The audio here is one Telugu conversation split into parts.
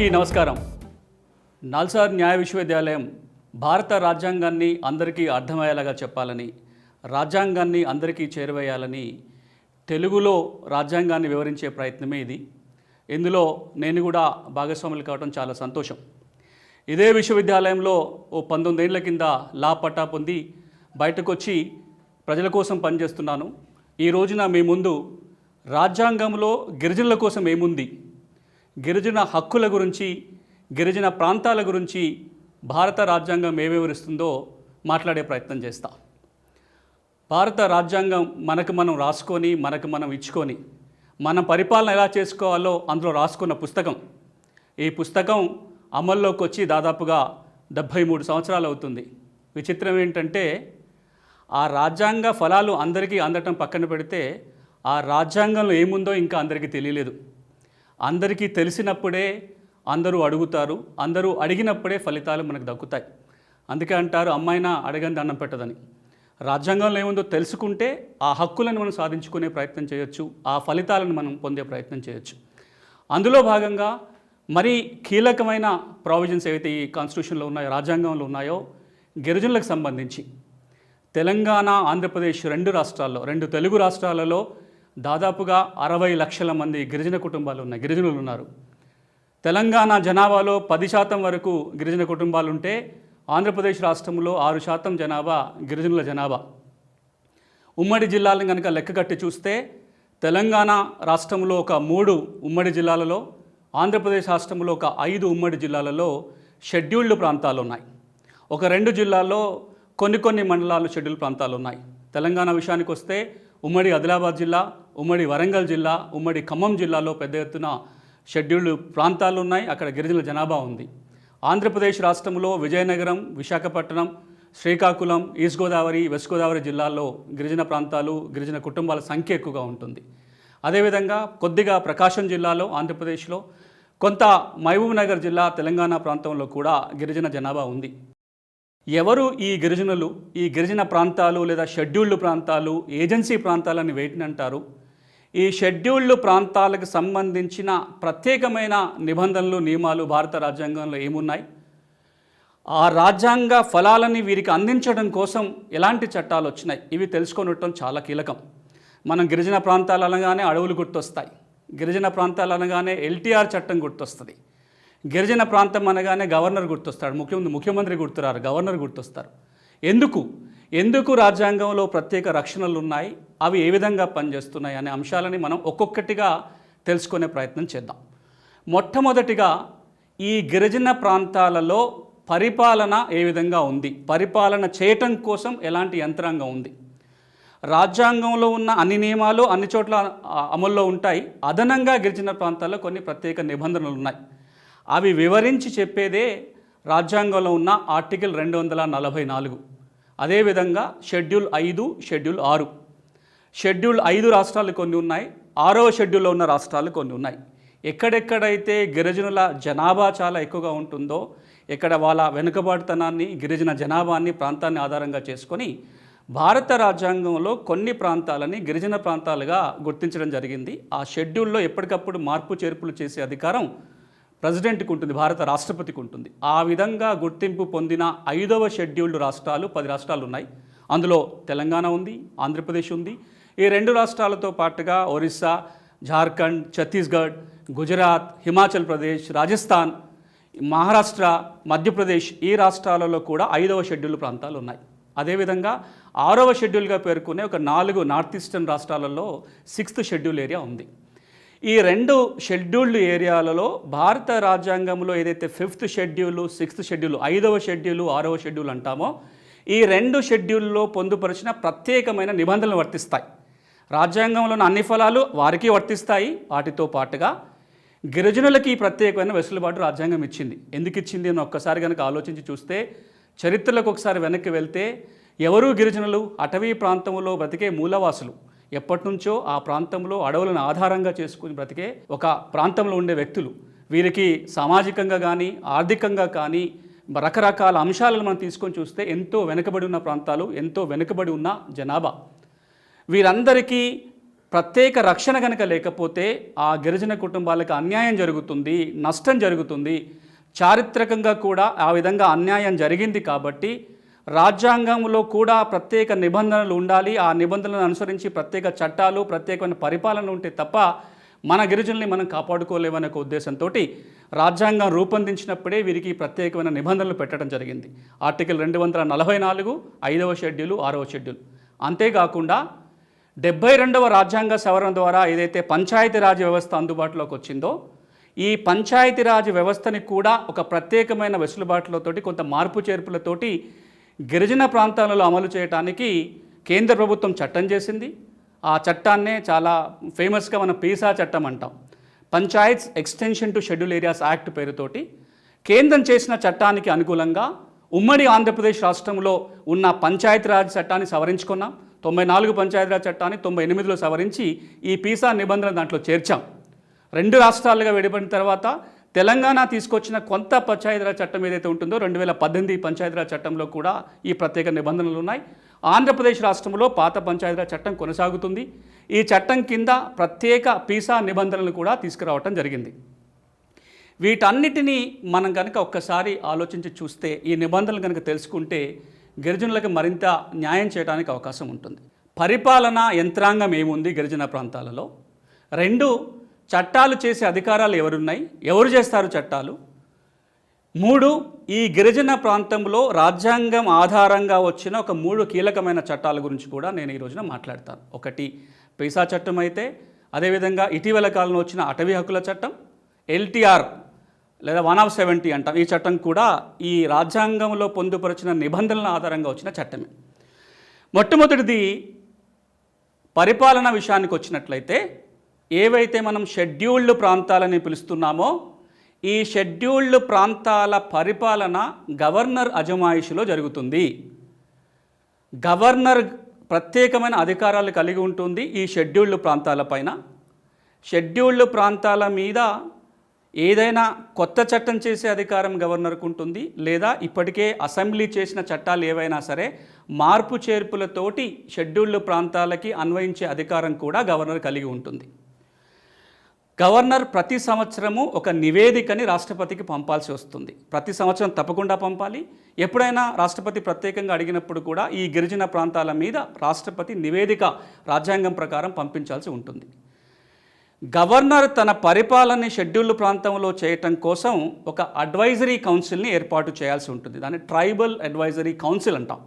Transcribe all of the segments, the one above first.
అందరికీ నమస్కారం. నల్సార్ న్యాయ విశ్వవిద్యాలయం భారత రాజ్యాంగాన్ని అందరికీ అర్థమయ్యేలాగా చెప్పాలని రాజ్యాంగాన్ని అందరికీ చేరువేయాలని తెలుగులో రాజ్యాంగాన్ని వివరించే ప్రయత్నమే ఇది. ఇందులో నేను కూడా భాగస్వాములు కావడం చాలా సంతోషం. ఇదే విశ్వవిద్యాలయంలో ఓ పంతొమ్మిదేళ్ళ కింద లా పట్టా పొంది బయటకు వచ్చి ప్రజల కోసం పనిచేస్తున్నాను. ఈ రోజున మీ ముందు రాజ్యాంగంలో గిరిజనుల కోసం ఏముంది? గిరిజన హక్కుల గురించి గిరిజన ప్రాంతాల గురించి భారత రాజ్యాంగం ఏ వివరిస్తుందో మాట్లాడే ప్రయత్నం చేస్తా. భారత రాజ్యాంగం మనకు మనం రాసుకొని మనకు మనం ఇచ్చుకొని మన పరిపాలన ఎలా చేసుకోవాలో అందులో రాసుకున్న పుస్తకం. ఈ పుస్తకం అమల్లోకి వచ్చి దాదాపుగా డెబ్భై మూడు సంవత్సరాలు అవుతుంది. విచిత్రం ఏంటంటే ఆ రాజ్యాంగ ఫలాలు అందరికీ అందటం పక్కన పెడితే ఆ రాజ్యాంగంలో ఏముందో ఇంకా అందరికీ తెలియలేదు. అందరికీ తెలిసినప్పుడే అందరూ అడుగుతారు అందరూ అడిగినప్పుడే ఫలితాలు మనకు దక్కుతాయి. అందుకే అంటారు అమ్మాయినా అడగని అన్నం పెట్టదని. రాజ్యాంగంలో ఏముందో తెలుసుకుంటే ఆ హక్కులను మనం సాధించుకునే ప్రయత్నం చేయొచ్చు ఆ ఫలితాలను మనం పొందే ప్రయత్నం చేయొచ్చు. అందులో భాగంగా మరి కీలకమైన ప్రావిజన్స్ ఏవైతే ఈ కాన్స్టిట్యూషన్లో ఉన్నాయో రాజ్యాంగంలో ఉన్నాయో గిరిజనులకు సంబంధించి తెలంగాణ ఆంధ్రప్రదేశ్ రెండు రాష్ట్రాల్లో రెండు తెలుగు రాష్ట్రాలలో దాదాపుగా అరవై లక్షల మంది గిరిజన కుటుంబాలు ఉన్నాయి. గిరిజనులు ఉన్నారు. తెలంగాణ జనాభాలో పది శాతం వరకు గిరిజన కుటుంబాలు ఉంటే ఆంధ్రప్రదేశ్ రాష్ట్రంలో ఆరు శాతం జనాభా గిరిజనుల జనాభా. ఉమ్మడి జిల్లాలను కనుక లెక్కగట్టి చూస్తే తెలంగాణ రాష్ట్రంలో ఒక మూడు ఉమ్మడి జిల్లాలలో ఆంధ్రప్రదేశ్ రాష్ట్రంలో ఒక ఐదు ఉమ్మడి జిల్లాలలో షెడ్యూల్డ్ ప్రాంతాలు ఉన్నాయి. ఒక రెండు జిల్లాల్లో కొన్ని కొన్ని మండలాలు షెడ్యూల్ ప్రాంతాలు ఉన్నాయి. తెలంగాణ విషయానికి వస్తే ఉమ్మడి ఆదిలాబాద్ జిల్లా ఉమ్మడి వరంగల్ జిల్లా ఉమ్మడి ఖమ్మం జిల్లాలో పెద్ద ఎత్తున షెడ్యూల్డ్ ప్రాంతాలు ఉన్నాయి అక్కడ గిరిజనుల జనాభా ఉంది. ఆంధ్రప్రదేశ్ రాష్ట్రంలో విజయనగరం విశాఖపట్నం శ్రీకాకుళం ఈస్ట్ గోదావరి వెస్ట్ గోదావరి జిల్లాల్లో గిరిజన ప్రాంతాలు గిరిజన కుటుంబాల సంఖ్య ఎక్కువగా ఉంటుంది. అదేవిధంగా కొద్దిగా ప్రకాశం జిల్లాలో ఆంధ్రప్రదేశ్లో కొంత మహబూబ్ నగర్ జిల్లా తెలంగాణ ప్రాంతంలో కూడా గిరిజన జనాభా ఉంది. ఎవరు ఈ గిరిజనులు ఈ గిరిజన ప్రాంతాలు లేదా షెడ్యూల్డ్ ప్రాంతాలు ఏజెన్సీ ప్రాంతాలని వేటిని అంటారు? ఈ షెడ్యూల్డ్ ప్రాంతాలకు సంబంధించిన ప్రత్యేకమైన నిబంధనలు నియమాలు భారత రాజ్యాంగంలో ఏమున్నాయి? ఆ రాజ్యాంగ ఫలాలని వీరికి అందించడం కోసం ఎలాంటి చట్టాలు వచ్చినాయి? ఇవి తెలుసుకొనటం చాలా కీలకం. మనం గిరిజన ప్రాంతాలు అనగానే అడవులు గుర్తొస్తాయి. గిరిజన ప్రాంతాలు అనగానే ఎల్టీఆర్ చట్టం గుర్తొస్తుంది. గిరిజన ప్రాంతం అనగానే గవర్నర్ గుర్తొస్తాడు ముఖ్యమంత్రి ముఖ్యమంత్రి గుర్తురారు గవర్నర్ గుర్తొస్తారు. ఎందుకు? ఎందుకు రాజ్యాంగంలో ప్రత్యేక రక్షణలు ఉన్నాయి? అవి ఏ విధంగా పనిచేస్తున్నాయి అనే అంశాలని మనం ఒక్కొక్కటిగా తెలుసుకునే ప్రయత్నం చేద్దాం. మొట్టమొదటిగా ఈ గిరిజన ప్రాంతాలలో పరిపాలన ఏ విధంగా ఉంది? పరిపాలన చేయటం కోసం ఎలాంటి యంత్రాంగం ఉంది? రాజ్యాంగంలో ఉన్న అన్ని నియమాలు అన్ని చోట్ల అమల్లో ఉంటాయి. అదనంగా గిరిజన ప్రాంతాల్లో కొన్ని ప్రత్యేక నిబంధనలు ఉన్నాయి. అవి వివరించి చెప్పేదే రాజ్యాంగంలో ఉన్న ఆర్టికల్ రెండు వందల నలభై నాలుగు. అదేవిధంగా షెడ్యూల్ ఐదు షెడ్యూల్ ఆరు. షెడ్యూల్ ఐదు రాష్ట్రాలు కొన్ని ఉన్నాయి ఆరవ షెడ్యూల్లో ఉన్న రాష్ట్రాలు కొన్ని ఉన్నాయి. ఎక్కడెక్కడైతే గిరిజనుల జనాభా చాలా ఎక్కువగా ఉంటుందో ఇక్కడ వాళ్ళ వెనుకబాటుతనాన్ని గిరిజన జనాభాన్ని ప్రాంతాన్ని ఆధారంగా చేసుకొని భారత రాజ్యాంగంలో కొన్ని ప్రాంతాలని గిరిజన ప్రాంతాలుగా గుర్తించడం జరిగింది. ఆ షెడ్యూల్లో ఎప్పటికప్పుడు మార్పు చేర్పులు చేసే అధికారం ప్రెసిడెంట్కి ఉంటుంది భారత రాష్ట్రపతికి ఉంటుంది. ఆ విధంగా గుర్తింపు పొందిన ఐదవ షెడ్యూల్డ్ రాష్ట్రాలు పది రాష్ట్రాలు ఉన్నాయి అందులో తెలంగాణ ఉంది ఆంధ్రప్రదేశ్ ఉంది. ఈ రెండు రాష్ట్రాలతో పాటుగా ఒరిస్సా జార్ఖండ్ ఛత్తీస్గఢ్ గుజరాత్ హిమాచల్ ప్రదేశ్ రాజస్థాన్ మహారాష్ట్ర మధ్యప్రదేశ్ ఈ రాష్ట్రాలలో కూడా ఐదవ షెడ్యూల్ ప్రాంతాలు ఉన్నాయి అదేవిధంగా ఆరవ షెడ్యూల్గా పేర్కొనే ఒక నాలుగు నార్త్ ఈస్టర్న్ రాష్ట్రాలలో సిక్స్త్ షెడ్యూల్ ఏరియా ఉంది. ఈ రెండు షెడ్యూల్డ్ ఏరియాలలో భారత రాజ్యాంగంలో ఏదైతే ఫిఫ్త్ షెడ్యూల్ సిక్స్త్ షెడ్యూల్ ఐదవ షెడ్యూల్ ఆరవ షెడ్యూల్ అంటామో ఈ రెండు షెడ్యూల్లో పొందుపరిచిన ప్రత్యేకమైన నిబంధనలు వర్తిస్తాయి. రాజ్యాంగంలోని అన్ని ఫలాలు వారికి వర్తిస్తాయి. వాటితో పాటుగా గిరిజనులకి ప్రత్యేకమైన వెసులుబాటు రాజ్యాంగం ఇచ్చింది. ఎందుకు ఇచ్చింది అని ఒక్కసారి కనుక ఆలోచించి చూస్తే చరిత్రలకు ఒకసారి వెనక్కి వెళ్తే ఎవరు గిరిజనులు? అటవీ ప్రాంతంలో బ్రతికే మూలవాసులు. ఎప్పటి నుంచో ఆ ప్రాంతంలో అడవులను ఆధారంగా చేసుకుని బ్రతికే ఒక ప్రాంతంలో ఉండే వ్యక్తులు. వీరికి సామాజికంగా కానీ ఆర్థికంగా కానీ రకరకాల అంశాలను మనం తీసుకొని చూస్తే ఎంతో వెనుకబడి ఉన్న ప్రాంతాలు ఎంతో వెనుకబడి ఉన్న జనాభా. వీరందరికీ ప్రత్యేక రక్షణ కనుక లేకపోతే ఆ గిరిజన కుటుంబాలకు అన్యాయం జరుగుతుంది నష్టం జరుగుతుంది. చారిత్రకంగా కూడా ఆ విధంగా అన్యాయం జరిగింది కాబట్టి రాజ్యాంగంలో కూడా ప్రత్యేక నిబంధనలు ఉండాలి. ఆ నిబంధనలను అనుసరించి ప్రత్యేక చట్టాలు ప్రత్యేకమైన పరిపాలన ఉంటే తప్ప మన గిరిజనుల్ని మనం కాపాడుకోలేమనే ఒక ఉద్దేశంతో రాజ్యాంగం రూపొందించినప్పుడే వీరికి ప్రత్యేకమైన నిబంధనలు పెట్టడం జరిగింది. ఆర్టికల్ రెండు వందల నలభై నాలుగు ఐదవ షెడ్యూలు ఆరవ షెడ్యూల్. అంతేకాకుండా డెబ్బై రెండవ రాజ్యాంగ సవరణ ద్వారా ఏదైతే పంచాయతీరాజ్ వ్యవస్థ అందుబాటులోకి వచ్చిందో ఈ పంచాయతీరాజ్ వ్యవస్థని కూడా ఒక ప్రత్యేకమైన వెసులుబాట్లతోటి కొంత మార్పు చేర్పులతోటి గిరిజన ప్రాంతాలలో అమలు చేయడానికి కేంద్ర ప్రభుత్వం చట్టం చేసింది. ఆ చట్టాన్నే చాలా ఫేమస్గా మనం పీసా చట్టం అంటాం. Panchayats extension to schedule areas act పేరుతోటి కేంద్రం చేసిన చట్టానికి అనుకూలంగా ఉమ్మడి ఆంధ్రప్రదేశ్ రాష్ట్రంలో ఉన్న పంచాయతీరాజ్ చట్టాన్ని సవరించుకున్నాం. తొంభై నాలుగు పంచాయతీరాజ్ చట్టాన్ని తొంభై ఎనిమిదిలో సవరించి ఈ పీసా నిబంధన దాంట్లో చేర్చాం. రెండు రాష్ట్రాలుగా విడిపడిన తర్వాత తెలంగాణ తీసుకొచ్చిన కొంత పంచాయతీరాజ్ చట్టం ఏదైతే ఉంటుందో రెండు వేల పద్దెనిమిది పంచాయతీరాజ్ చట్టంలో కూడా ఈ ప్రత్యేక నిబంధనలు ఉన్నాయి. ఆంధ్రప్రదేశ్ రాష్ట్రంలో పాత పంచాయతీరాజ్ చట్టం కొనసాగుతుంది. ఈ చట్టం కింద ప్రత్యేక పీసా నిబంధనలు కూడా తీసుకురావటం జరిగింది. వీటన్నిటినీ మనం కనుక ఒక్కసారి ఆలోచించి చూస్తే ఈ నిబంధనలు కనుక తెలుసుకుంటే గిరిజనులకు మరింత న్యాయం చేయడానికి అవకాశం ఉంటుంది. పరిపాలన యంత్రాంగం ఏముంది గిరిజన ప్రాంతాలలో? రెండు చట్టాలు చేసే అధికారాలు ఎవరున్నాయి? ఎవరు చేస్తారు చట్టాలు? మూడు ఈ గిరిజన ప్రాంతంలో రాజ్యాంగం ఆధారంగా వచ్చిన ఒక మూడు కీలకమైన చట్టాల గురించి కూడా నేను ఈ రోజున మాట్లాడతాను. ఒకటి పైసా చట్టం అయితే అదేవిధంగా ఇటీవల కాలంలో వచ్చిన అటవీ హక్కుల చట్టం ఎల్టీఆర్ లేదా వన్ ఆఫ్ సెవెంటీ అంటాం. ఈ చట్టం కూడా ఈ రాజ్యాంగంలో పొందుపరిచిన నిబంధనల ఆధారంగా వచ్చిన చట్టమే. మొట్టమొదటిది పరిపాలన విషయానికి వచ్చినట్లయితే ఏవైతే మనం షెడ్యూల్డ్ ప్రాంతాలని పిలుస్తున్నామో ఈ షెడ్యూల్డ్ ప్రాంతాల పరిపాలన గవర్నర్ అజమాయిషిలో జరుగుతుంది. గవర్నర్ ప్రత్యేకమైన అధికారాలు కలిగి ఉంటుంది ఈ షెడ్యూల్డ్ ప్రాంతాలపైన షెడ్యూల్డ్ ప్రాంతాల మీద ఏదైనా కొత్త చట్టం చేసే అధికారం గవర్నర్కు ఉంటుంది లేదా ఇప్పటికే అసెంబ్లీ చేసిన చట్టాలు ఏవైనా సరే మార్పు చేర్పులతోటి షెడ్యూల్డ్ ప్రాంతాలకి అన్వయించే అధికారం కూడా గవర్నర్ కలిగి ఉంటుంది. గవర్నర్ ప్రతి సంవత్సరము ఒక నివేదికని రాష్ట్రపతికి పంపాల్సి వస్తుంది. ప్రతి సంవత్సరం తప్పకుండా పంపాలి. ఎప్పుడైనా రాష్ట్రపతి ప్రత్యేకంగా అడిగినప్పుడు కూడా ఈ గిరిజన ప్రాంతాల మీద రాష్ట్రపతి నివేదిక రాజ్యాంగం ప్రకారం పంపించాల్సి ఉంటుంది. గవర్నర్ తన పరిపాలన షెడ్యూల్డ్ ప్రాంతంలో చేయటం కోసం ఒక అడ్వైజరీ కౌన్సిల్ని ఏర్పాటు చేయాల్సి ఉంటుంది. దాన్ని ట్రైబల్ అడ్వైజరీ కౌన్సిల్ అంటాం.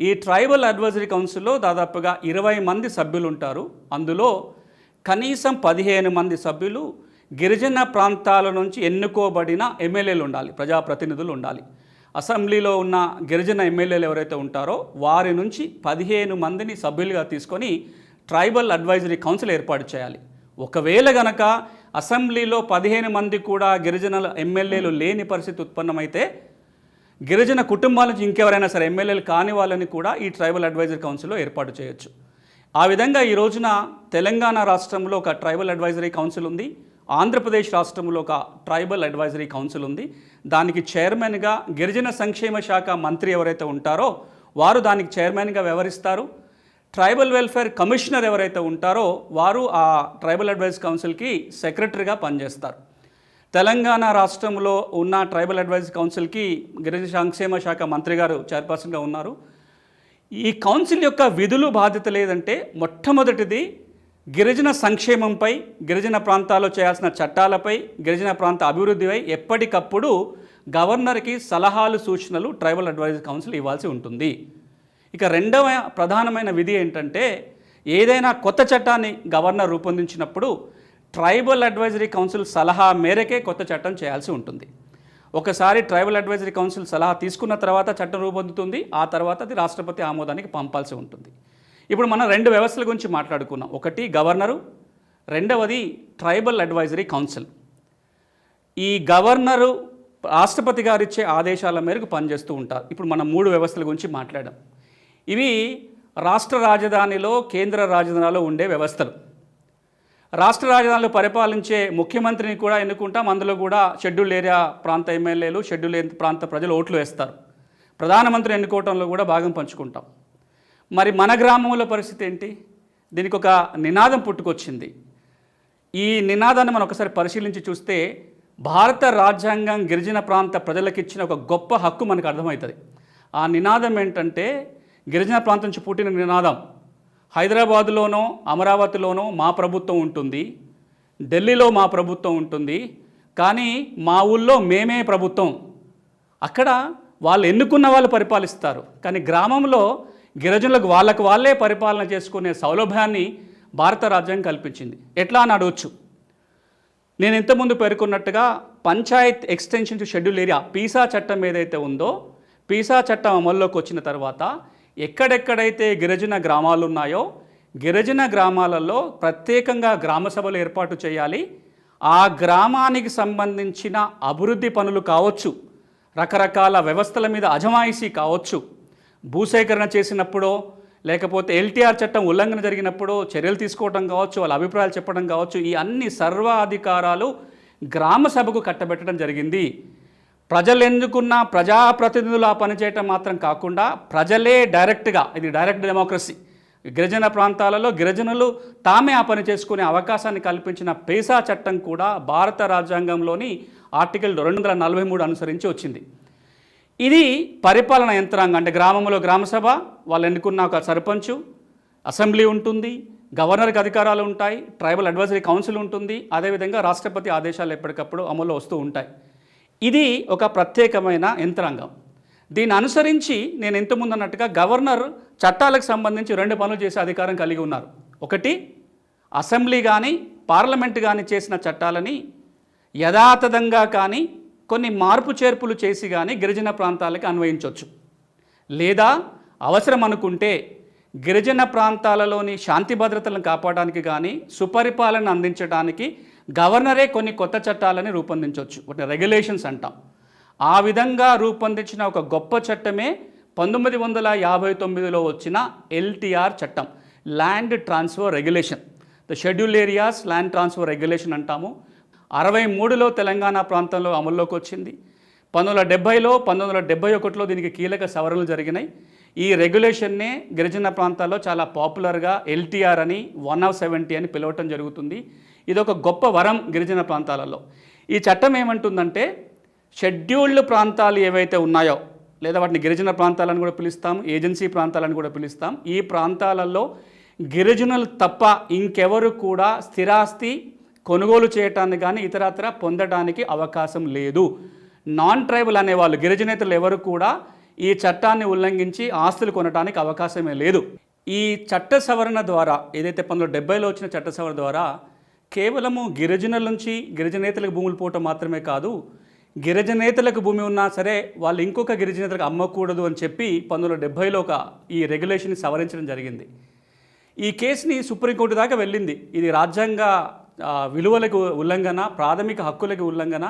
ఈ ట్రైబల్ అడ్వైజరీ కౌన్సిల్లో దాదాపుగా ఇరవై మంది సభ్యులు ఉంటారు. అందులో కనీసం పదిహేను మంది సభ్యులు గిరిజన ప్రాంతాల నుంచి ఎన్నుకోబడిన ఎమ్మెల్యేలు ఉండాలి ప్రజాప్రతినిధులు ఉండాలి. అసెంబ్లీలో ఉన్న గిరిజన ఎమ్మెల్యేలు ఎవరైతే ఉంటారో వారి నుంచి పదిహేను మందిని సభ్యులుగా తీసుకొని ట్రైబల్ అడ్వైజరీ కౌన్సిల్ ఏర్పాటు చేయాలి. ఒకవేళ గనక అసెంబ్లీలో పదిహేను మంది కూడా గిరిజన ఎమ్మెల్యేలు లేని పరిస్థితి ఉత్పన్నమైతే గిరిజన కుటుంబాల నుంచి ఇంకెవరైనా సరే ఎమ్మెల్యేలు కాని వాళ్ళని కూడా ఈ ట్రైబల్ అడ్వైజరీ కౌన్సిల్లో ఏర్పాటు చేయొచ్చు. ఆ విధంగా ఈ రోజున తెలంగాణ రాష్ట్రంలో ఒక ట్రైబల్ అడ్వైజరీ కౌన్సిల్ ఉంది. ఆంధ్రప్రదేశ్ రాష్ట్రంలో ఒక ట్రైబల్ అడ్వైజరీ కౌన్సిల్ ఉంది. దానికి చైర్మన్గా గిరిజన సంక్షేమ శాఖ మంత్రి ఎవరైతే ఉంటారో వారు దానికి చైర్మన్గా వ్యవహరిస్తారు. ట్రైబల్ వెల్ఫేర్ కమిషనర్ ఎవరైతే ఉంటారో వారు ఆ ట్రైబల్ అడ్వైజ్ కౌన్సిల్కి సెక్రటరీగా పనిచేస్తారు. తెలంగాణ రాష్ట్రంలో ఉన్న ట్రైబల్ అడ్వైజ్ కౌన్సిల్కి గిరిజన సంక్షేమ శాఖ మంత్రి గారు చైర్పర్సన్గా ఉన్నారు. ఈ కౌన్సిల్ యొక్క విధులు బాధ్యత లేదంటే మొట్టమొదటిది గిరిజన సంక్షేమంపై గిరిజన ప్రాంతాల్లో చేయాల్సిన చట్టాలపై గిరిజన ప్రాంత అభివృద్ధిపై ఎప్పటికప్పుడు గవర్నర్కి సలహాలు సూచనలు ట్రైబల్ అడ్వైజరీ కౌన్సిల్ ఇవ్వాల్సి ఉంటుంది. ఇక రెండవ ప్రధానమైన విధి ఏంటంటే ఏదైనా కొత్త చట్టాన్ని గవర్నర్ రూపొందించినప్పుడు ట్రైబల్ అడ్వైజరీ కౌన్సిల్ సలహా మేరకే కొత్త చట్టం చేయాల్సి ఉంటుంది. ఒకసారి ట్రైబల్ అడ్వైజరీ కౌన్సిల్ సలహా తీసుకున్న తర్వాత చట్టం రూపొందుతుంది ఆ తర్వాత అది రాష్ట్రపతి ఆమోదానికి పంపాల్సి ఉంటుంది. ఇప్పుడు మనం రెండు వ్యవస్థల గురించి మాట్లాడుకున్నాం. ఒకటి గవర్నరు రెండవది ట్రైబల్ అడ్వైజరీ కౌన్సిల్. ఈ గవర్నరు రాష్ట్రపతి గారు ఇచ్చే ఆదేశాల మేరకు పనిచేస్తూ ఉంటారు. ఇప్పుడు మనం మూడు వ్యవస్థల గురించి మాట్లాడాం. ఇవి రాష్ట్ర రాజధానిలో కేంద్ర రాజధానిలో ఉండే వ్యవస్థలు. రాష్ట్ర రాజధానులు పరిపాలించే ముఖ్యమంత్రిని కూడా ఎన్నుకుంటాం. అందులో కూడా షెడ్యూల్ ఏరియా ప్రాంత ఎమ్మెల్యేలు షెడ్యూల్ ప్రాంత ప్రజలు ఓట్లు వేస్తారు. ప్రధానమంత్రి ఎన్నుకోవటంలో కూడా భాగం పంచుకుంటాం. మరి మన గ్రామంలో పరిస్థితి ఏంటి? దీనికి ఒక నినాదం పుట్టుకొచ్చింది. ఈ నినాదాన్ని మనం ఒకసారి పరిశీలించి చూస్తే భారత రాజ్యాంగం గిరిజన ప్రాంత ప్రజలకు ఇచ్చిన ఒక గొప్ప హక్కు మనకు అర్థమవుతుంది. ఆ నినాదం ఏంటంటే గిరిజన ప్రాంతం నుంచి పుట్టిన నినాదం. హైదరాబాదులోనో అమరావతిలోనో మా ప్రభుత్వం ఉంటుంది. ఢిల్లీలో మా ప్రభుత్వం ఉంటుంది. కానీ మా ఊళ్ళో మేమే ప్రభుత్వం. అక్కడ వాళ్ళు ఎన్నుకున్న వాళ్ళు పరిపాలిస్తారు. కానీ గ్రామంలో గిరిజనులకు వాళ్ళకు వాళ్ళే పరిపాలన చేసుకునే సౌలభ్యాన్ని భారత రాజ్యాంగం కల్పించింది. ఎట్లా అని అడగచ్చు? నేను ఇంతకుముందు పేర్కొన్నట్టుగా panchayat extension schedule area PESA చట్టం ఏదైతే ఉందో పీసా చట్టం అమల్లోకి వచ్చిన తర్వాత ఎక్కడెక్కడైతే గిరిజన గ్రామాలు ఉన్నాయో గిరిజన గ్రామాలలో ప్రత్యేకంగా గ్రామ సభలు ఏర్పాటు చేయాలి. ఆ గ్రామానికి సంబంధించిన అభివృద్ధి పనులు కావచ్చు రకరకాల వ్యవస్థల మీద అజమాయిషీ కావచ్చు భూసేకరణ చేసినప్పుడో లేకపోతే ఎల్టీఆర్ చట్టం ఉల్లంఘన జరిగినప్పుడు చర్యలు తీసుకోవడం కావచ్చు వాళ్ళ అభిప్రాయాలు చెప్పడం కావచ్చు ఈ అన్ని సర్వాధికారాలు గ్రామ సభకు కట్టబెట్టడం జరిగింది. ప్రజలు ఎన్నుకున్న ప్రజాప్రతినిధులు ఆ పనిచేయటం మాత్రం కాకుండా ప్రజలే డైరెక్ట్గా ఇది డైరెక్ట్ డెమోక్రసీ. గిరిజన ప్రాంతాలలో గిరిజనులు తామే ఆ పని చేసుకునే అవకాశాన్ని కల్పించిన పేసా చట్టం కూడా భారత రాజ్యాంగంలోని ఆర్టికల్ రెండు వందల నలభై మూడు అనుసరించి వచ్చింది. ఇది పరిపాలన యంత్రాంగం అంటే గ్రామంలో గ్రామసభ వాళ్ళు ఎన్నుకున్న ఒక సర్పంచు అసెంబ్లీ ఉంటుంది గవర్నర్కి అధికారాలు ఉంటాయి ట్రైబల్ అడ్వైజరీ కౌన్సిల్ ఉంటుంది అదేవిధంగా రాష్ట్రపతి ఆదేశాలు ఎప్పటికప్పుడు అమల్లో వస్తూ ఉంటాయి. ఇది ఒక ప్రత్యేకమైన యంత్రాంగం. దీన్ని అనుసరించి నేను ఇంతకుముందు అన్నట్టుగా గవర్నర్ చట్టాలకు సంబంధించి రెండు పనులు చేసే అధికారం కలిగి ఉన్నారు. ఒకటి అసెంబ్లీ కానీ పార్లమెంట్ కానీ చేసిన చట్టాలని యథాతథంగా కానీ కొన్ని మార్పు చేర్పులు చేసి కానీ గిరిజన ప్రాంతాలకు అన్వయించవచ్చు లేదా అవసరం అనుకుంటే గిరిజన ప్రాంతాలలోని శాంతి భద్రతలను కాపాడడానికి కానీ సుపరిపాలన అందించడానికి గవర్నరే కొన్ని కొత్త చట్టాలని రూపొందించవచ్చు కొన్ని రెగ్యులేషన్స్ అంటాం. ఆ విధంగా రూపొందించిన ఒక గొప్ప చట్టమే పంతొమ్మిది వందల యాభై తొమ్మిదిలో వచ్చిన ఎల్టీఆర్ చట్టం land transfer regulation the schedule areas land transfer regulation అంటాము. అరవై మూడులో తెలంగాణ ప్రాంతంలో అమల్లోకి వచ్చింది. పంతొమ్మిది వందల డెబ్బైలో పంతొమ్మిది వందల డెబ్బై ఒకటిలో దీనికి కీలక సవరణలు జరిగినాయి. ఈ రెగ్యులేషన్నే గిరిజన ప్రాంతాల్లో చాలా పాపులర్గా ఎల్టీఆర్ అని వన్ ఆఫ్ సెవెంటీ అని పిలవటం జరుగుతుంది. ఇది ఒక గొప్ప వరం గిరిజన ప్రాంతాలలో. ఈ చట్టం ఏమంటుందంటే షెడ్యూల్డ్ ప్రాంతాలు ఏవైతే ఉన్నాయో లేదా వాటిని గిరిజన ప్రాంతాలను కూడా పిలుస్తాం ఏజెన్సీ ప్రాంతాలను కూడా పిలుస్తాం ఈ ప్రాంతాలలో గిరిజనులు తప్ప ఇంకెవరు కూడా స్థిరాస్తి కొనుగోలు చేయటానికి కానీ ఇతరత్ర పొందడానికి అవకాశం లేదు. నాన్ ట్రైబల్ అనేవాళ్ళు గిరిజనేతలు ఎవరు కూడా ఈ చట్టాన్ని ఉల్లంఘించి ఆస్తులు కొనడానికి అవకాశమే లేదు. ఈ చట్ట సవరణ ద్వారా ఏదైతే పంతొమ్మిది డెబ్బైలో వచ్చిన చట్ట సవరణ ద్వారా కేవలము గిరిజనుల నుంచి గిరిజనేతలకు భూములు పోవటం మాత్రమే కాదు గిరిజనేతలకు భూమి ఉన్నా సరే వాళ్ళు ఇంకొక గిరిజనేతలకు అమ్మకూడదు అని చెప్పి పంతొమ్మిది వందల డెబ్బైలో ఒక ఈ రెగ్యులేషన్ని సవరించడం జరిగింది. ఈ కేసుని సుప్రీంకోర్టు దాకా వెళ్ళింది. ఇది రాజ్యాంగ విలువలకు ఉల్లంఘన ప్రాథమిక హక్కులకు ఉల్లంఘన.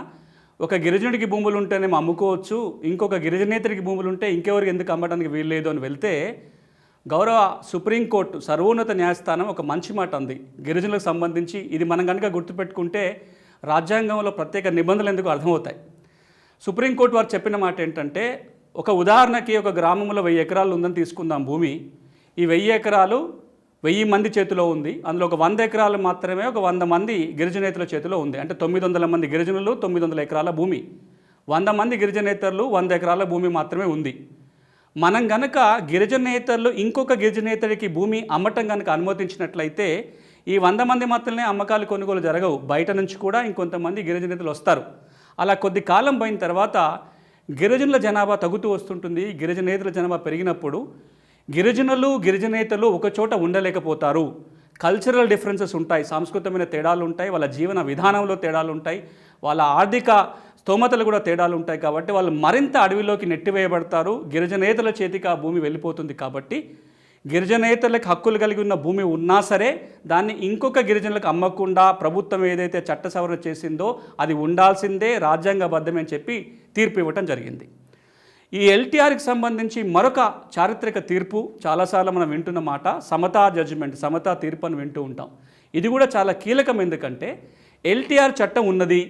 ఒక గిరిజనుడికి భూములు ఉంటేనేమో అమ్ముకోవచ్చు ఇంకొక గిరిజనేతరికి భూములు ఉంటే ఇంకెవరికి ఎందుకు అమ్మడానికి వీల్లేదు అని వెళ్తే గౌరవ సుప్రీంకోర్టు సర్వోన్నత న్యాయస్థానం ఒక మంచి మాట అంది. గిరిజనులకు సంబంధించి ఇది మనం కనుక గుర్తుపెట్టుకుంటే రాజ్యాంగంలో ప్రత్యేక నిబంధనలు ఎందుకు అర్థమవుతాయి. సుప్రీంకోర్టు వారు చెప్పిన మాట ఏంటంటే ఒక ఉదాహరణకి ఒక గ్రామంలో వెయ్యి ఎకరాలు ఉందని తీసుకుందాం భూమి. ఈ వెయ్యి ఎకరాలు వెయ్యి మంది చేతిలో ఉంది. అందులో ఒక వంద ఎకరాలు మాత్రమే ఒక వంద మంది గిరిజనేతల చేతిలో ఉంది. అంటే తొమ్మిది వందల మంది గిరిజనులు తొమ్మిది వందల ఎకరాల భూమి. వంద మంది గిరిజనేతరులు వంద ఎకరాల భూమి మాత్రమే ఉంది. మనం గనక గిరిజనేతలు ఇంకొక గిరిజనేతడికి భూమి అమ్మటం కనుక అనుమతించినట్లయితే ఈ వంద మంది మాత్రమే అమ్మకాలు కొనుగోలు జరగవు. బయట నుంచి కూడా ఇంకొంతమంది గిరిజనేతలు వస్తారు. అలా కొద్ది కాలం పోయిన తర్వాత గిరిజనుల జనాభా తగ్గుతూ వస్తుంటుంది. గిరిజనేతల జనాభా పెరిగినప్పుడు గిరిజనులు గిరిజనేతలు ఒకచోట ఉండలేకపోతారు. కల్చరల్ డిఫరెన్సెస్ ఉంటాయి. సాంస్కృతికమైన తేడాలు ఉంటాయి. వాళ్ళ జీవన విధానంలో తేడాలు ఉంటాయి. వాళ్ళ ఆర్థిక స్తోమతలు కూడా తేడాలు ఉంటాయి కాబట్టి వాళ్ళు మరింత అడవిలోకి నెట్టివేయబడతారు. గిరిజనేతల చేతికి ఆ భూమి వెళ్ళిపోతుంది కాబట్టి గిరిజనేతలకు హక్కులు కలిగి ఉన్న భూమి ఉన్నా సరే దాన్ని ఇంకొక గిరిజనులకు అమ్మకుండా ప్రభుత్వం ఏదైతే చట్ట సవరణ చేసిందో అది ఉండాల్సిందే రాజ్యాంగబద్ధమే అని చెప్పి తీర్పు ఇవ్వటం జరిగింది. ఈ ఎల్టీఆర్కి సంబంధించి మరొక చారిత్రక తీర్పు చాలాసార్లు మనం వింటున్న మాట సమతా జడ్జిమెంట్ సమతా తీర్పు అని వింటూ ఉంటాం. ఇది కూడా చాలా కీలకం ఎందుకంటే ఎల్టీఆర్ చట్టం ఉన్నది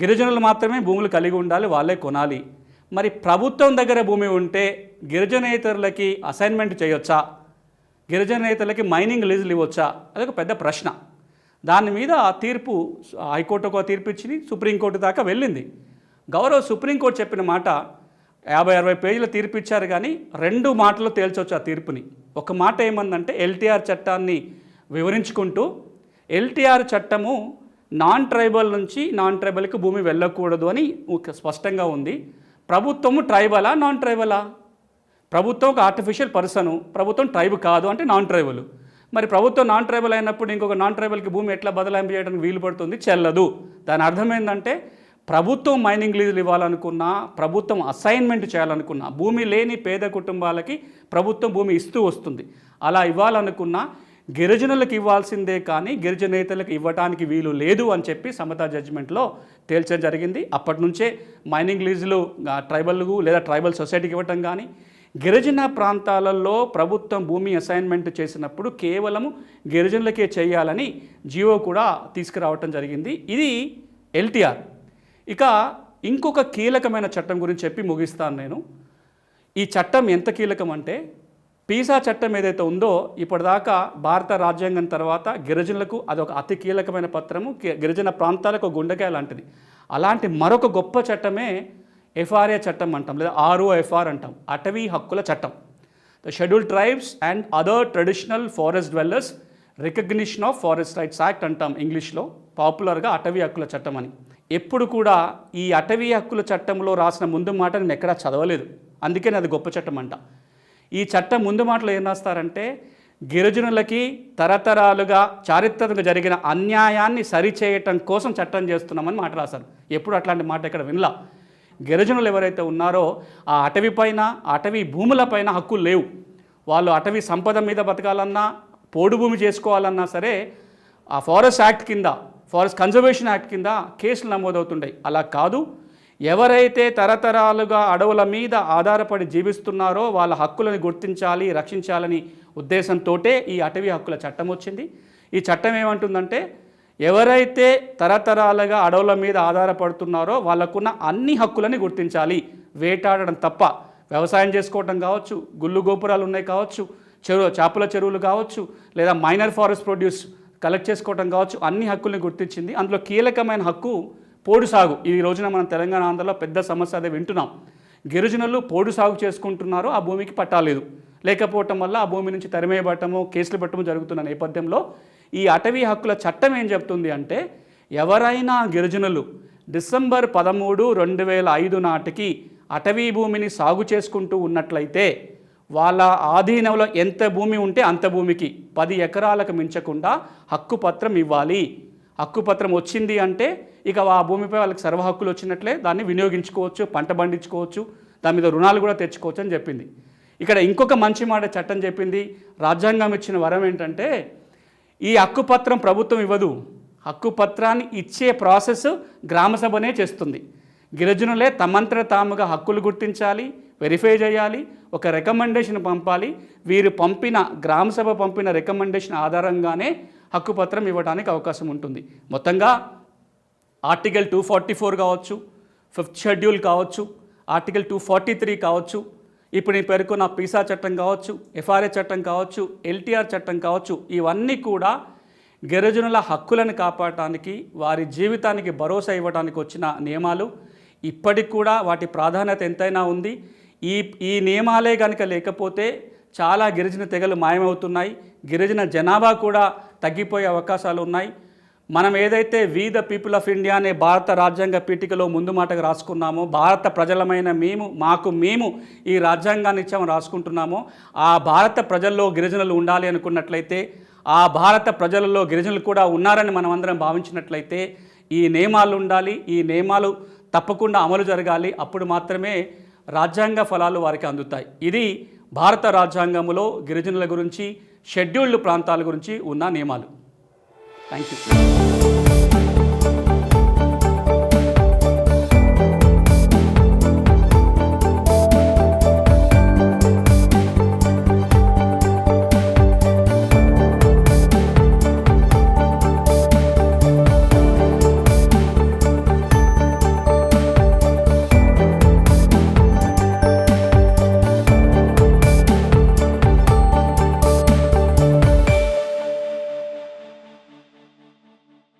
గిరిజనులు మాత్రమే భూములు కలిగి ఉండాలి వాళ్ళే కొనాలి. మరి ప్రభుత్వం దగ్గర భూమి ఉంటే గిరిజనేతరులకి అసైన్మెంట్ చేయొచ్చా? గిరిజనేతలకి మైనింగ్ లీజులు ఇవ్వచ్చా? అదొక పెద్ద ప్రశ్న. దాని మీద ఆ తీర్పు హైకోర్టు ఒక తీర్పు ఇచ్చింది సుప్రీంకోర్టు దాకా వెళ్ళింది. గౌరవ సుప్రీంకోర్టు చెప్పిన మాట యాభై అరవై పేజీల తీర్పు ఇచ్చారు కానీ రెండు మాటలు తేల్చవచ్చు ఆ తీర్పుని. ఒక మాట ఏమందంటే ఎల్టీఆర్ చట్టాన్ని వివరించుకుంటూ ఎల్టీఆర్ చట్టము నాన్ ట్రైబల్ నుంచి నాన్ ట్రైబల్కి భూమి వెళ్ళకూడదు అని ఒక స్పష్టంగా ఉంది. ప్రభుత్వము ట్రైబలా నాన్ ట్రైబలా ప్రభుత్వం ఒక ఆర్టిఫిషియల్ పర్సను ప్రభుత్వం ట్రైబ్ కాదు అంటే నాన్ ట్రైబల్ మరి ప్రభుత్వం నాన్ ట్రైబల్ అయినప్పుడు ఇంకొక నాన్ ట్రైబల్కి భూమి ఎట్లా బదలాయింపు చేయడానికి వీలు పడుతుంది? చెల్లదు. దాని అర్థం ఏంటంటే ప్రభుత్వం మైనింగ్ లీజులు ఇవ్వాలనుకున్నా ప్రభుత్వం అసైన్మెంట్ చేయాలనుకున్నా భూమి లేని పేద కుటుంబాలకి ప్రభుత్వం భూమి ఇస్తూ వస్తుంది. అలా ఇవ్వాలనుకున్నా గిరిజనులకు ఇవ్వాల్సిందే కానీ గిరిజనేతలకు ఇవ్వడానికి వీలు లేదు అని చెప్పి సమతా జడ్జిమెంట్లో తేల్చడం జరిగింది. అప్పటి నుంచే మైనింగ్ లీజులు ట్రైబల్కు లేదా ట్రైబల్ సొసైటీకి ఇవ్వటం కానీ గిరిజన ప్రాంతాలలో ప్రభుత్వం భూమి అసైన్మెంట్ చేసినప్పుడు కేవలము గిరిజనులకే చేయాలని జియో కూడా తీసుకురావటం జరిగింది. ఇది ఎల్టీఆర్. ఇక ఇంకొక కీలకమైన చట్టం గురించి చెప్పి ముగిస్తాను నేను. ఈ చట్టం ఎంత కీలకం అంటే పీసా చట్టం ఏదైతే ఉందో ఇప్పటిదాకా భారత రాజ్యాంగం తర్వాత గిరిజనులకు అదొక అతి కీలకమైన పత్రము. గిరిజన ప్రాంతాలకు గుండెకాయ లాంటిది. అలాంటి మరొక గొప్ప చట్టమే ఎఫ్ఆర్ఏ చట్టం అంటాం లేదా ఆర్ఓఎఫ్ఆర్ అంటాం అటవీ హక్కుల చట్టం. The schedule tribes and other traditional forest dwellers recognition of forest rights act అంటాం ఇంగ్లీష్లో పాపులర్గా అటవీ హక్కుల చట్టం అని. ఎప్పుడు కూడా ఈ అటవీ హక్కుల చట్టంలో రాసిన ముందు మాట నేను ఎక్కడా చదవలేదు. అందుకే అది గొప్ప చట్టం అంట. ఈ చట్టం ముందు మాటలో ఏం రాస్తారంటే గిరిజనులకి తరతరాలుగా చారిత్రకంగా జరిగిన అన్యాయాన్ని సరిచేయటం కోసం చట్టం చేస్తున్నామని మాట రాశారు. ఎప్పుడు అట్లాంటి మాట ఇక్కడ వినలా. గిరిజనులు ఎవరైతే ఉన్నారో ఆ అటవీ పైన అటవీ భూములపైన హక్కులు లేవు. వాళ్ళు అటవీ సంపద మీద బతకాలన్నా పోడు భూమి చేసుకోవాలన్నా సరే ఆ ఫారెస్ట్ యాక్ట్ కింద ఫారెస్ట్ కన్జర్వేషన్ యాక్ట్ కింద కేసులు నమోదవుతుంటాయి అలా కాదు. ఎవరైతే తరతరాలుగా అడవుల మీద ఆధారపడి జీవిస్తున్నారో వాళ్ళ హక్కులను గుర్తించాలి రక్షించాలని ఉద్దేశంతో ఈ అటవీ హక్కుల చట్టం వచ్చింది. ఈ చట్టం ఏమంటుందంటే ఎవరైతే తరతరాలుగా అడవుల మీద ఆధారపడుతున్నారో వాళ్ళకున్న అన్ని హక్కులని గుర్తించాలి. వేటాడడం తప్ప వ్యవసాయం చేసుకోవటం కావచ్చు గుళ్ళు గోపురాలు ఉన్నాయి కావచ్చు చెరువు చేపల చెరువులు కావచ్చు లేదా మైనర్ ఫారెస్ట్ ప్రొడ్యూస్ కలెక్ట్ చేసుకోవటం కావచ్చు అన్ని హక్కుల్ని గుర్తించింది. అందులో కీలకమైన హక్కు పోడు సాగు. ఈ రోజున మనం తెలంగాణ ఆంధ్రలో పెద్ద సమస్య అదే వింటున్నాం. గిరిజనులు పోడు సాగు చేసుకుంటున్నారు ఆ భూమికి పట్టాలేదు. లేకపోవటం వల్ల ఆ భూమి నుంచి తరిమేయబట్టము కేసులు పెట్టడం జరుగుతున్న నేపథ్యంలో ఈ అటవీ హక్కుల చట్టం ఏం చెప్తుంది అంటే ఎవరైనా గిరిజనులు డిసెంబర్ పదమూడు రెండు వేల ఐదు నాటికి అటవీ భూమిని సాగు చేసుకుంటూ ఉన్నట్లయితే వాళ్ళ ఆధీనంలో ఎంత భూమి ఉంటే అంత భూమికి పది ఎకరాలకు మించకుండా హక్కు పత్రం ఇవ్వాలి. హక్కుపత్రం వచ్చింది అంటే ఇక ఆ భూమిపై వాళ్ళకి సర్వ హక్కులు వచ్చినట్లే దాన్ని వినియోగించుకోవచ్చు పంట పండించుకోవచ్చు దాని మీద రుణాలు కూడా తెచ్చుకోవచ్చు అని చెప్పింది. ఇక్కడ ఇంకొక మంచి మాట చట్టం చెప్పింది. రాజ్యాంగం ఇచ్చిన వరం ఏంటంటే ఈ హక్కుపత్రం ప్రభుత్వం ఇవ్వదు. హక్కుపత్రాన్ని ఇచ్చే ప్రాసెస్ గ్రామసభనే చేస్తుంది. గిరిజనులే తమంతట తాముగా హక్కులు గుర్తించాలి వెరిఫై చేయాలి ఒక రికమెండేషన్ పంపాలి. వీరు పంపిన గ్రామసభ పంపిన రికమెండేషన్ ఆధారంగానే హక్కుపత్రం ఇవ్వడానికి అవకాశం ఉంటుంది. మొత్తంగా ఆర్టికల్ టూ ఫార్టీ ఫోర్ కావచ్చు ఫిఫ్త్ షెడ్యూల్ కావచ్చు ఆర్టికల్ టూ ఫార్టీ త్రీ కావచ్చు ఇప్పుడు నేను పేర్కొన్న పీసా చట్టం కావచ్చు ఎఫ్ఆర్ఏ చట్టం కావచ్చు ఎల్టీఆర్ చట్టం కావచ్చు ఇవన్నీ కూడా గిరిజనుల హక్కులను కాపాడటానికి వారి జీవితానికి భరోసా ఇవ్వడానికి వచ్చిన నియమాలు. ఇప్పటికి కూడా వాటి ప్రాధాన్యత ఎంతైనా ఉంది. ఈ ఈ నియమాలే కనుక లేకపోతే చాలా గిరిజన తెగలు మాయమవుతున్నాయి. గిరిజన జనాభా కూడా తగ్గిపోయే అవకాశాలు ఉన్నాయి. మనం ఏదైతే we the people of India అనే భారత రాజ్యాంగ పీఠికలో ముందు మాటగా రాసుకున్నామో భారత ప్రజలమైన మేము మాకు మేము ఈ రాజ్యాంగాన్ని ఇచ్చామని రాసుకుంటున్నామో ఆ భారత ప్రజల్లో గిరిజనులు ఉండాలి అనుకున్నట్లయితే ఆ భారత ప్రజలలో గిరిజనులు కూడా ఉన్నారని మనం అందరం భావించినట్లయితే ఈ నియమాలు ఉండాలి ఈ నియమాలు తప్పకుండా అమలు జరగాలి. అప్పుడు మాత్రమే రాజ్యాంగ ఫలాలు వారికి అందుతాయి. ఇది భారత రాజ్యాంగంలో గిరిజనుల గురించి షెడ్యూల్డ్ ప్రాంతాల గురించి ఉన్న నియమాలు. Thank you